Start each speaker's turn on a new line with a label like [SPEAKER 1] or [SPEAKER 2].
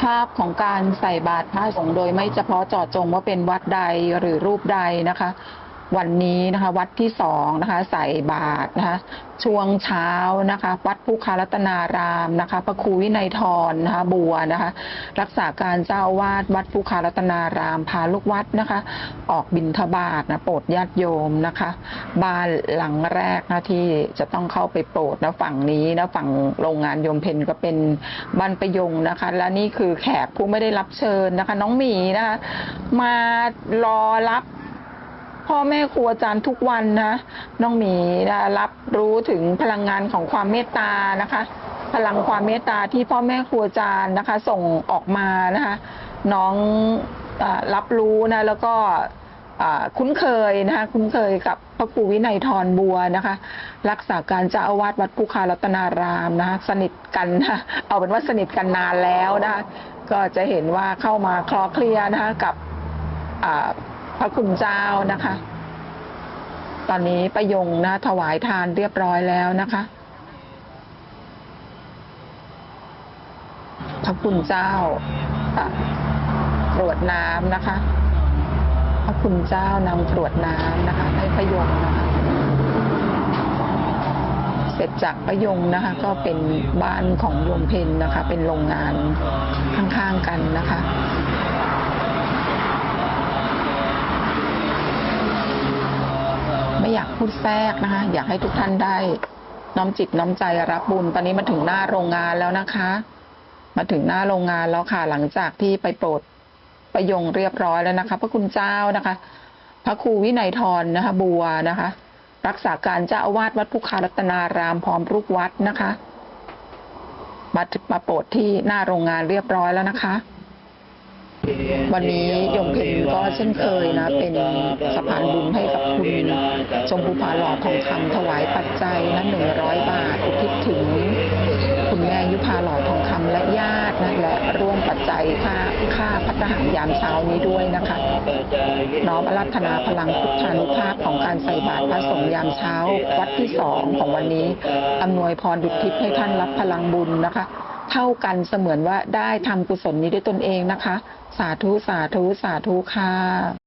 [SPEAKER 1] ภาพของการใส่บาตรพระสงฆ์โดยไม่เฉพาะเจาะจงว่าเป็นวัดใดหรือรูปใดนะคะ วันนี้นะคะวัดที่สองนะคะใส่บาตรนะคะช่วงเช้านะคะวัดภูคารัตนารามนะคะพระครูวินัยทรนะคะบัวนะคะรักษาการเจ้าวาสวัดภูคารัตนารามพาลูกวัดนะคะ ออกบิณฑบาตนะโปรดญาติโยมนะคะ บ้านหลังแรกนะที่จะต้องเข้าไปโปรดนะฝั่งนี้นะฝั่งโรงงานโยมเพนก็เป็นบ้านประยงนะคะ และนี่คือแขกผู้ไม่ได้รับเชิญนะคะ น้องหมีนะคะมารอรับ พ่อแม่ครูอาจารย์ทุกวันนะน้องหมีนะรับรู้ถึงพลังงานของความเมตตานะคะ พลังความเมตตาที่พ่อแม่ครูอาจารย์นะคะ ส่งออกมานะคะ น้องอรับรู้นะแล้วก็คุ้นเคยนะคะคุ้นเคยกับพระครูวินัยทรบัวนะคะ รักษาการเจ้าอาวาสวัดภูคารัตนารามนะคะสนิทกันนะเอาเป็นว่าสนิทกันนานแล้วนะคะก็จะเห็นว่าเข้ามาคลอเคลียนะคะกับ พระคุณเจ้านะคะ ตอนนี้ประยงนะ ถวายทานเรียบร้อยแล้วนะคะ พระคุณเจ้าอะกรวดน้ำนะคะ พระคุณเจ้านำกรวดน้ำนะคะ ให้ประยงนะคะ เสร็จจากประยงนะคะ ก็เป็นบ้านของโยมเพนนะคะ เป็นโรงงานข้างๆกันนะคะ ไม่อยากพูดแทรกนะคะ อยากให้ทุกท่านได้น้อมจิตน้อมใจรับบุญ ตอนนี้มาถึงหน้าโรงงานแล้วนะคะ มาถึงหน้าโรงงานแล้วค่ะ หลังจากที่ไปโปรดประยงเรียบร้อยแล้วนะคะ พระคุณเจ้านะคะ พระครูวินัยทรนะคะ บัวนะคะ รักษาการเจ้าอาวาสวัดพุคารัตนารามพร้อมลูกวัดนะคะ มามาโปรดที่หน้าโรงงานเรียบร้อยแล้วนะคะ วันนี้ยมเพนก็เช่นเคยนะ เป็นสะพานบุญให้กับคุณชมพูผาหล่อทองคำถวายปัจจัยนะหนึ่งร้อยบาทอุทิศถึง คุณแม่ยุพาหล่อทองคำและญาตินะและร่วมปัจจัยค่าค่าพัฒหารยามเช้านี้ด้วยนะคะ น้อมรัธนาพลังพุทธานุภาพของการใส่บาตรพระสงฆ์ยามเช้า วัดที่สองของวันนี้อำนวยพรดุจทิพย์ให้ท่านรับพลังบุญนะคะ เท่ากันเสมือนว่าได้ทำกุศลนี้ด้วยตนเองนะคะ สาธุ สาธุ สาธุค่ะ